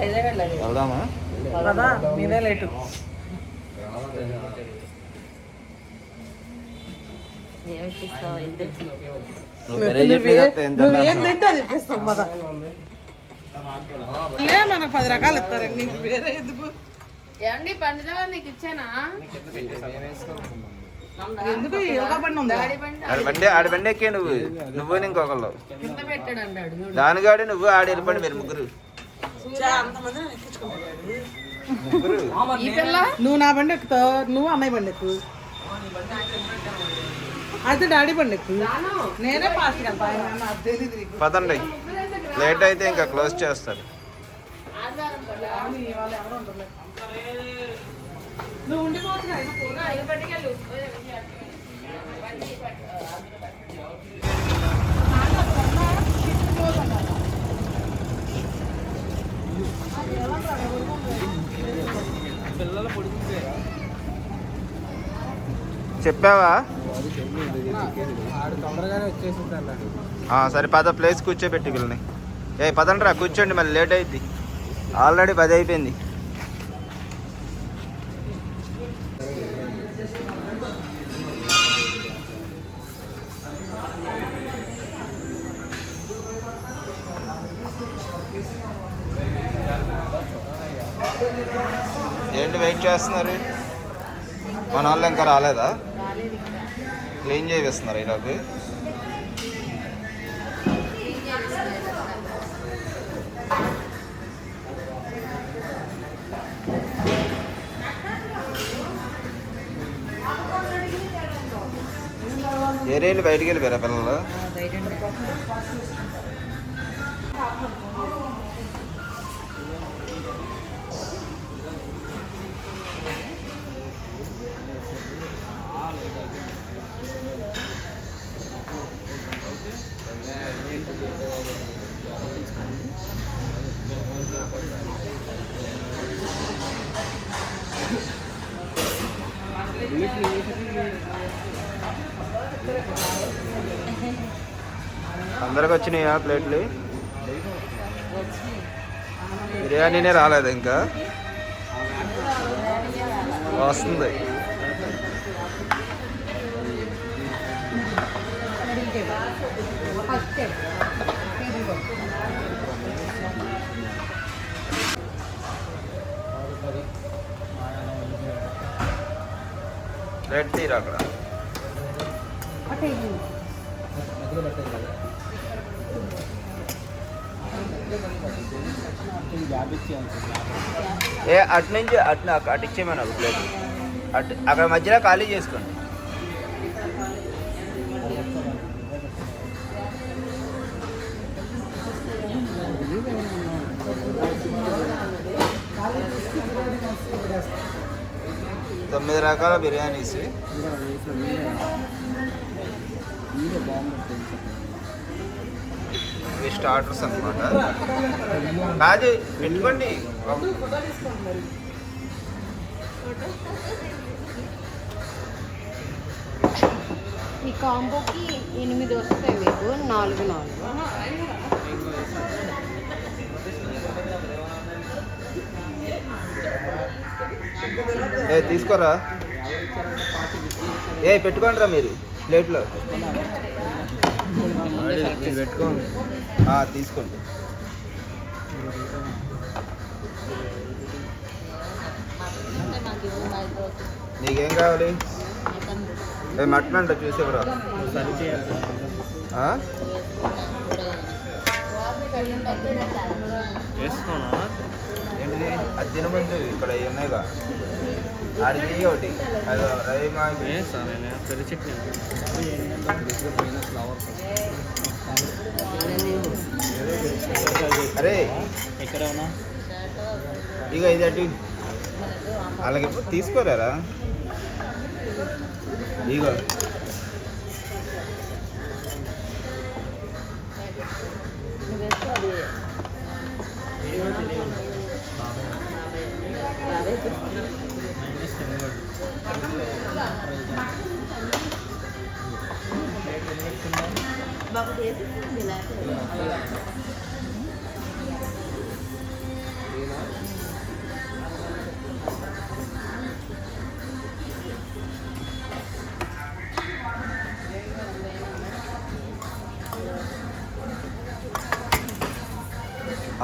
వెళ్దామా? మీదే లేటు. నువ్వు? తింటే అది పద. లే మనకు పది రకాలు ఇస్తారు నీకు వేరే ఎందుకు? ఏమండి పండుగ నీకు ఇచ్చానా? ఎందుకు ఈ యోగా బండి ఉందా? డాడీ బండి ఆడి బండి ఆడి బండి ఎక్కే నువ్వు నువ్వు ఇంకొకళ్ళు. దానిగాడు నువ్వు ఆడి వెళ్ళిపోండి మీరు ముగ్గురు. నువ్వు నా బండి ఎక్కుతావు నువ్వు అన్నయ్య బండి ఎక్కు అయితే డాడీ బండి ఎక్కు నేనే పాస్ పదండి. లేట్ అయితే ఇంకా క్లోజ్ చేస్తారు. నువ్వు ఉండిపోవచ్చు పట్టుకెళ్ళు. చెప్పావా? ఆ, సరే పద ప్లేస్ కూర్చోబెట్టి వీళ్ళని. ఏ పదండ్రా కూర్చోండి మళ్ళీ లేట్ అయింది ఆల్రెడీ పది అయిపోయింది. ఏంటి వెయిట్ చేస్తున్నారు? మన వాళ్ళు ఇంకా రాలేదా? క్లీన్ చేపిస్తున్నారు ఈలోకి ఏరేళ్ళు బయటికి వెళ్ళిపోయారా పిల్లలు? అందరికి వచ్చినాయా ప్లేట్లు? బిర్యానీనే రాలేదు ఇంకా? వస్తుంది. ప్లేట్ తీరా అక్కడ? ఏ అటు నుంచి అటు అటు ఇచ్చేయమని ఒక ప్లేట్ అటు అక్కడ మధ్యలో ఖాళీ చేసుకోండి. తొమ్మిది రకాల బిర్యానీస్. వీడియో బాగుంటుంది. ఇవి స్టార్టర్స్ అనమాట కాదు పెట్టుకోండి. ఈ కాంబోకి ఎనిమిది వస్తాయి మీకు నాలుగు నాలుగు. ఏ తీసుకోరా? ఏ పెట్టుకోండి రా మీరు ప్లేట్లో. పెట్టుకోండి తీసుకోండి. నీకేం కావాలి? మటన్ అంట చూసేవరా వేసుకోనా? ఏంటిది? అది తినమంది ఇక్కడ ఉన్నాయిగా? అది ఒకటి. అది రవి మా అరే. ఎక్కడ ఉన్నా? ఇక ఇది అటు అలాగే తీసుకోరారా? ఇగో.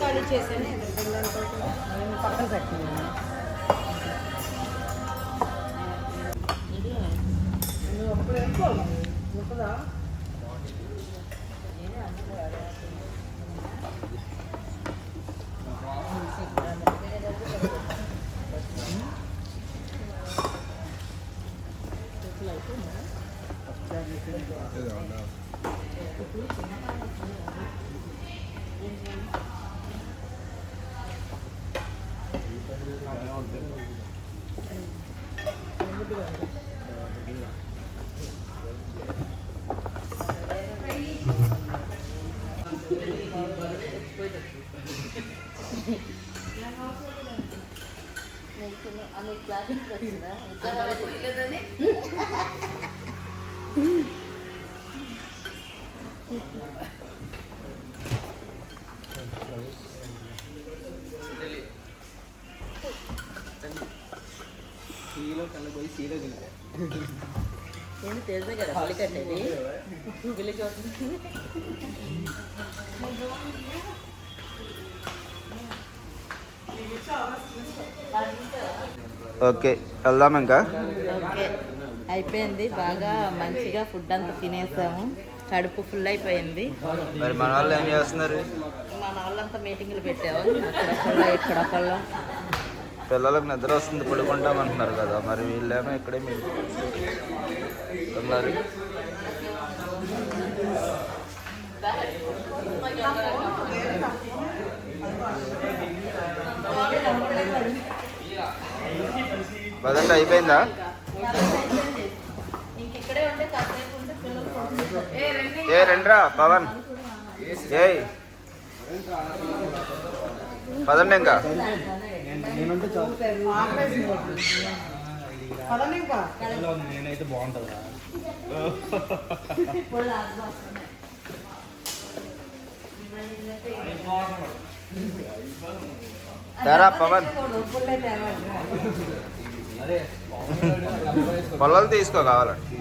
ఖాళీ చేశాను పక్కన పెట్టినాను అప్పుడు আমি ক্লাস করছি না ఏంటి తెలిసే కదా కట్టేది వస్తుంది ఓకే వెళ్దాం ఇంకా. ఓకే అయిపోయింది. బాగా మంచిగా ఫుడ్ అంతా తినేసాము. కడుపు ఫుల్ అయిపోయింది. మరి మన వాళ్ళు ఏం చేస్తున్నారు? మన వాళ్ళంతా మీటింగ్లు పెట్టాము అక్కడొకళ్ళు ఇక్కడొకళ్ళు పిల్లలకు నిద్ర వస్తుంది పడుకుంటాం అంటున్నారు కదా. మరి వీళ్ళేమో ఇక్కడే మీరు ఉన్నారు. పదండి అయిపోయిందా? ఏ రండ్రా పవన్. ఏయ్. పదండి ఇంకా. నేనైతే బాగుంటుందా? తేరా పవన్. పొలాలు తీసుకో కావాలండి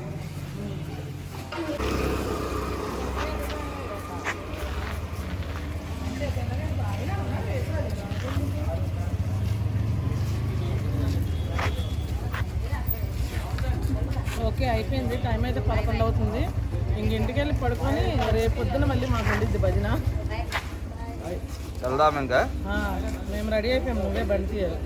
ఓకే అయిపోయింది. టైం అయితే పదకొండు అవుతుంది. ఇంక ఇంటికి వెళ్ళి పడుకొని రేపు పొద్దున మళ్ళీ మాకు ఉండిద్ది భజన. వెళ్దాం ఇంకా. మేము రెడీ అయిపోయాం నువ్వే బండి తీయాలి.